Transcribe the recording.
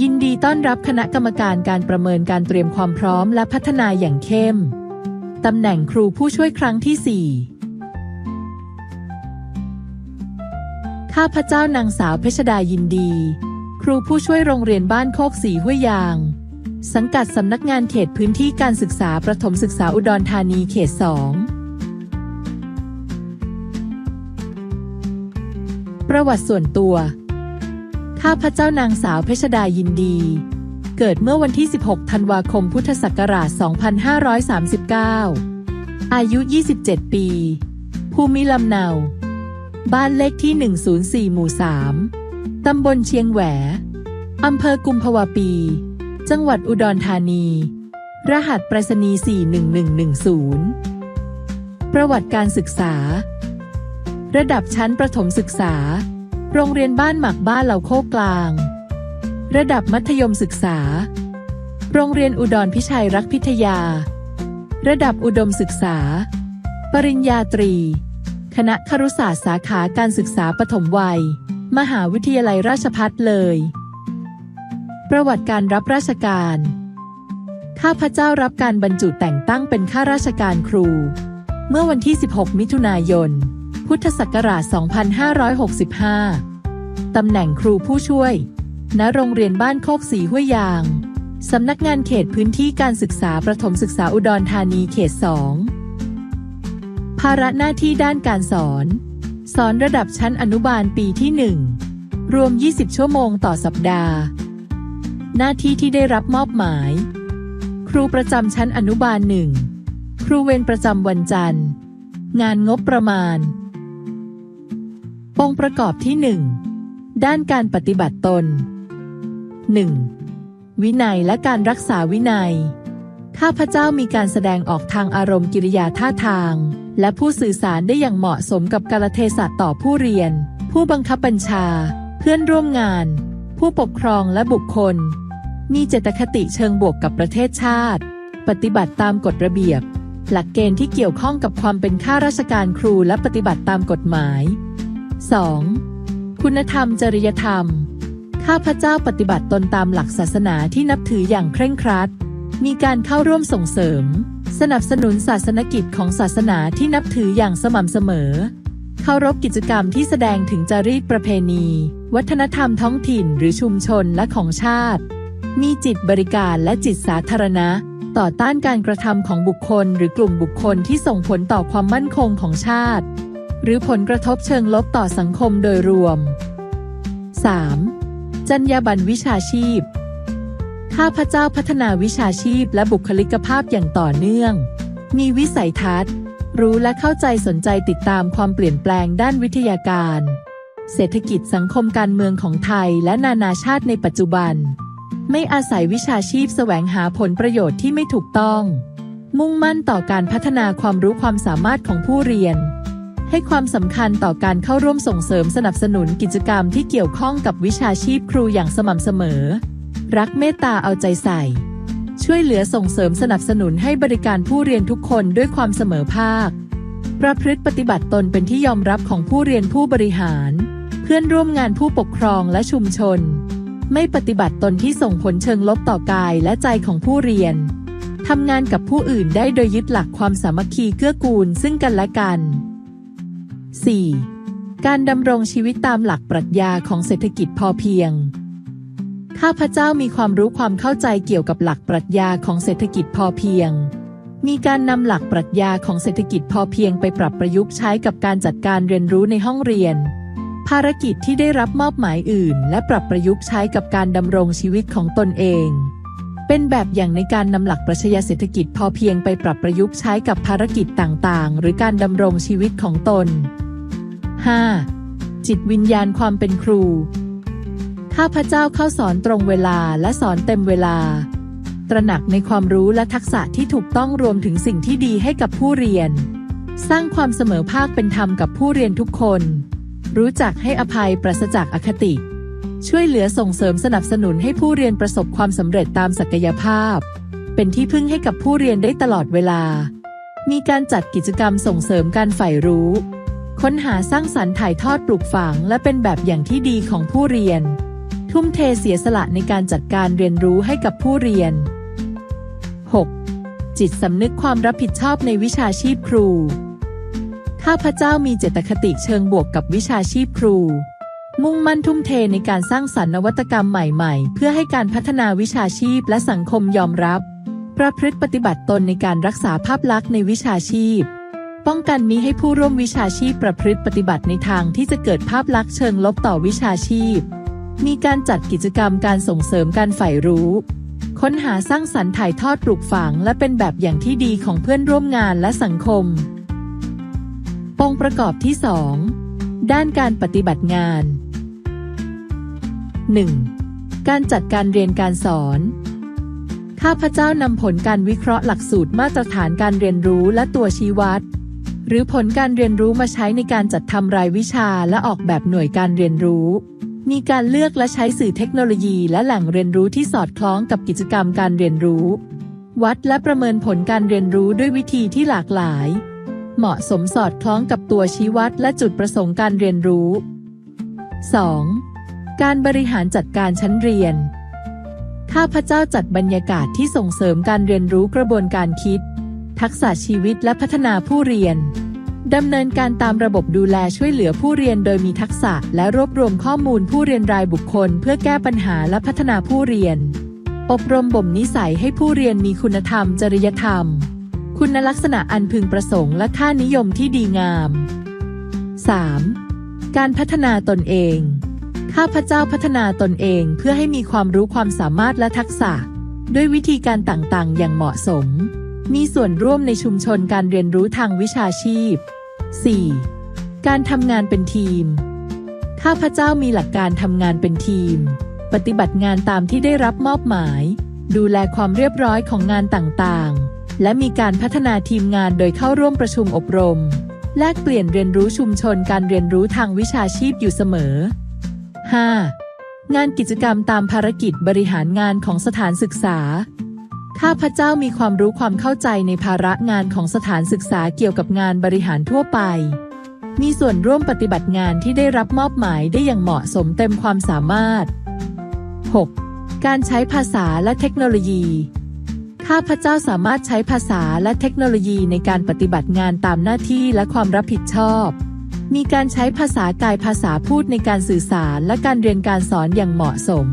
ยินดีต้อนรับคณะกรรมการการประเมินการเตรียมความพร้อมและพัฒนาอย่างเข้ม ตำแหน่งครูผู้ช่วยครั้งที่ 4 ข้าพเจ้านางสาวเพชรดายินดี ครูผู้ช่วยโรงเรียนบ้านโคกสีห้วยยาง สังกัดสำนักงานเขตพื้นที่การศึกษาประถมศึกษาอุดรธานีเขต2ประวัติส่วนตัว ข้าพเจ้านางสาวเพชรดายินดี เกิดเมื่อวันที่ 16 ธันวาคม พุทธศักราช 2539 อายุ 27 ปี ภูมิลำเนา บ้านเลขที่ 104 หมู่ 3 ตำบลเชียงแหวอำเภอกุมภาวะปี จังหวัดอุดรธานี รหัสไปรษณีย์41110 ประวัติการศึกษา ระดับชั้นประถมศึกษา โรงเรียนบ้านหมักบ้านเหล่าโคกกลาง ระดับมัธยมศึกษา โรงเรียนอุดรพิชัยรักพิทยา ระดับอุดมศึกษา ปริญญาตรี คณะครุศาสตร์สาขาการศึกษาปฐมวัย มหาวิทยาลัยราชภัฏเลย ประวัติการรับราชการ ข้าพเจ้ารับการบรรจุแต่งตั้งเป็นข้าราชการครู เมื่อวันที่ 16 มิถุนายน พุทธศักราช 2565 ตำแหน่งครูผู้ช่วย ณ โรงเรียนบ้านโคกสีห้วยยาง สำนักงานเขตพื้นที่การศึกษาประถมศึกษาอุดรธานีเขต 2 ภาระหน้าที่ด้านการสอน สอนระดับชั้นอนุบาลปีที่ 1 รวม 20 ชั่วโมงต่อสัปดาห์ หน้าที่ที่ได้รับมอบหมาย ครูประจำชั้นอนุบาลหนึ่งครูเวรประจำวันจันทร์ งานงบประมาณ องค์ประกอบที่ 1 ด้านการปฏิบัติตน 1. วินัยและการรักษาวินัย ข้าพเจ้ามีการแสดงออกทางอารมณ์กิริยาท่าทาง และผู้สื่อสารได้อย่างเหมาะสมกับกาลเทศะต่อผู้เรียน ผู้บังคับบัญชา เพื่อนร่วมงาน ผู้ปกครองและบุคคล มีเจตคติเชิงบวกกับประเทศชาติ ปฏิบัติตามกฎระเบียบ หลักเกณฑ์ที่เกี่ยวข้องกับความเป็นข้าราชการครูและปฏิบัติตามกฎหมาย 2. คุณธรรมจริยธรรม ข้าพเจ้าปฏิบัติตนตามหลักศาสนาที่นับถืออย่างเคร่งครัด มีการเข้าร่วมส่งเสริม สนับสนุนศาสนกิจของศาสนาที่นับถืออย่างสม่ำเสมอ เคารพกิจกรรมที่แสดงถึงจรีตประเพณี วัฒนธรรมท้องถิ่นหรือชุมชนและของชาติ มีจิตบริการและจิตสาธารณะ ต่อต้านการกระทำของบุคคลหรือกลุ่มบุคคลที่ส่งผลต่อความมั่นคงของชาติ หรือผลกระทบเชิงลบต่อสังคมโดยรวม 3. จรรยาบรรณวิชาชีพ ข้าพเจ้าพัฒนาวิชาชีพและบุคลิกภาพอย่างต่อเนื่อง มีวิสัยทัศน์ รู้และเข้าใจสนใจติดตามความเปลี่ยนแปลงด้านวิทยาการ เศรษฐกิจสังคมการเมืองของไทยและนานาชาติในปัจจุบัน ไม่อาศัยวิชาชีพแสวงหาผลประโยชน์ที่ไม่ถูกต้อง มุ่งมั่นต่อการพัฒนาความรู้ความสามารถของผู้เรียน ให้ความสำคัญต่อการเข้าร่วมส่งเสริมสนับสนุนกิจกรรมที่เกี่ยวข้องกับวิชาชีพครูอย่างสม่ำเสมอ รักเมตตาเอาใจใส่ ช่วยเหลือส่งเสริมสนับสนุนให้บริการผู้เรียนทุกคนด้วยความเสมอภาค ประพฤติปฏิบัติตนเป็นที่ยอมรับของผู้เรียนผู้บริหาร เพื่อนร่วมงานผู้ปกครองและชุมชน ไม่ปฏิบัติตนที่ส่งผลเชิงลบต่อกายและใจของผู้เรียนทำงานกับผู้อื่นได้โดยยึดหลักความสามัคคีเกื้อกูลซึ่งกันและกัน 4. การดำรงชีวิตตามหลักปรัชญาของเศรษฐกิจพอเพียง ข้าพเจ้ามีความรู้ความเข้าใจเกี่ยวกับหลักปรัชญาของเศรษฐกิจพอเพียง มีการนำหลักปรัชญาของเศรษฐกิจพอเพียงไปปรับประยุกต์ใช้กับการจัดการเรียนรู้ในห้องเรียน ภารกิจที่ได้รับมอบหมายอื่น และปรับประยุกต์ใช้กับการดำรงชีวิตของตนเองเป็นแบบอย่างในการนำหลักปรัชญาเศรษฐกิจพอเพียงไปปรับประยุกต์ใช้กับภารกิจต่างๆ หรือการดำรงชีวิตของตน 5. จิตวิญญาณความเป็นครู ข้าพเจ้าเข้าสอนตรงเวลาและสอนเต็มเวลา ตระหนักในความรู้และทักษะที่ถูกต้องรวมถึงสิ่งที่ดีให้กับผู้เรียน สร้างความเสมอภาคเป็นธรรมกับผู้เรียนทุกคน รู้จักให้อภัยปราศจากอคติ ช่วยเหลือส่งเสริมสนับสนุนให้ผู้เรียนประสบความสำเร็จตามศักยภาพ เป็นที่พึ่งให้กับผู้เรียนได้ตลอดเวลามีการจัดกิจกรรมส่งเสริมการใฝ่รู้ ค้นหาสร้างสรรค์ถ่ายทอดปลูกฝัง และเป็นแบบอย่างที่ดีของผู้เรียน ทุ่มเทเสียสละในการจัดการเรียนรู้ให้กับผู้เรียน 6. จิตสำนึกความรับผิดชอบในวิชาชีพครูข้าพระเจ้ามีเจตคติเชิงบวกกับวิชาชีพครู มุ่งมั่นทุ่มเทในการสร้างสรรค์นวัตกรรมใหม่ๆ เพื่อให้การพัฒนาวิชาชีพและสังคมยอมรับ ประพฤติปฏิบัติตนในการรักษาภาพลักษณ์ในวิชาชีพ ป้องกันมิให้ผู้ร่วมวิชาชีพประพฤติปฏิบัติในทางที่จะเกิดภาพลักษณ์เชิงลบต่อวิชาชีพ มีการจัดกิจกรรมการส่งเสริมการใฝ่รู้ ค้นหาสร้างสรรค์ถ่ายทอดปลูกฝัง และเป็นแบบอย่างที่ดีของเพื่อนร่วมงานและสังคม องค์ประกอบที่ 2 ด้านการปฏิบัติงาน 1. การจัดการเรียนการสอน ข้าพเจ้านำผลการวิเคราะห์หลักสูตรมาตรฐานการเรียนรู้และตัวชี้วัด หรือผลการเรียนรู้มาใช้ในการจัดทำรายวิชาและออกแบบหน่วยการเรียนรู้ มีการเลือกและใช้สื่อเทคโนโลยีและแหล่งเรียนรู้ที่สอดคล้องกับกิจกรรมการเรียนรู้ วัดและประเมินผลการเรียนรู้ด้วยวิธีที่หลากหลาย เหมาะสมสอดคล้องกับตัวชี้วัดและจุดประสงค์การเรียนรู้ 2. การบริหารจัดการชั้นเรียน ข้าพเจ้าจัดบรรยากาศที่ส่งเสริมการเรียนรู้กระบวนการคิด ทักษะชีวิตและพัฒนาผู้เรียน ดำเนินการตามระบบดูแลช่วยเหลือผู้เรียนโดยมีทักษะ และรวบรวมข้อมูลผู้เรียนรายบุคคล เพื่อแก้ปัญหาและพัฒนาผู้เรียน อบรมบ่มนิสัยให้ผู้เรียนมีคุณธรรม จริยธรรม คุณลักษณะอันพึงประสงค์และค่านิยมที่ดีงาม 3. การพัฒนาตนเอง ข้าพเจ้าพัฒนาตนเองเพื่อให้มีความรู้ความสามารถและทักษะ ด้วยวิธีการต่างๆ อย่างเหมาะสม มีส่วนร่วมในชุมชนการเรียนรู้ทางวิชาชีพ 4. การทำงานเป็นทีม ข้าพเจ้ามีหลักการทำงานเป็นทีม ปฏิบัติงานตามที่ได้รับมอบหมาย ดูแลความเรียบร้อยของงานต่างๆ และมีการพัฒนาทีมงานโดยเข้าร่วมประชุมอบรม แลกเปลี่ยนเรียนรู้ชุมชนการเรียนรู้ทางวิชาชีพอยู่เสมอ 5. งานกิจกรรมตามภารกิจบริหารงานของสถานศึกษา ข้าพเจ้ามีความรู้ความเข้าใจในภาระงานของสถานศึกษาเกี่ยวกับงานบริหารทั่วไป มีส่วนร่วมปฏิบัติงานที่ได้รับมอบหมายได้อย่างเหมาะสมเต็มความสามารถ 6. การใช้ภาษาและเทคโนโลยี ข้าพเจ้าสามารถใช้ภาษาและเทคโนโลยีในการปฏิบัติงานตามหน้าที่และความรับผิดชอบ มีการใช้ภาษากายภาษาพูดในการสื่อสารและการเรียนการสอนอย่างเหมาะสม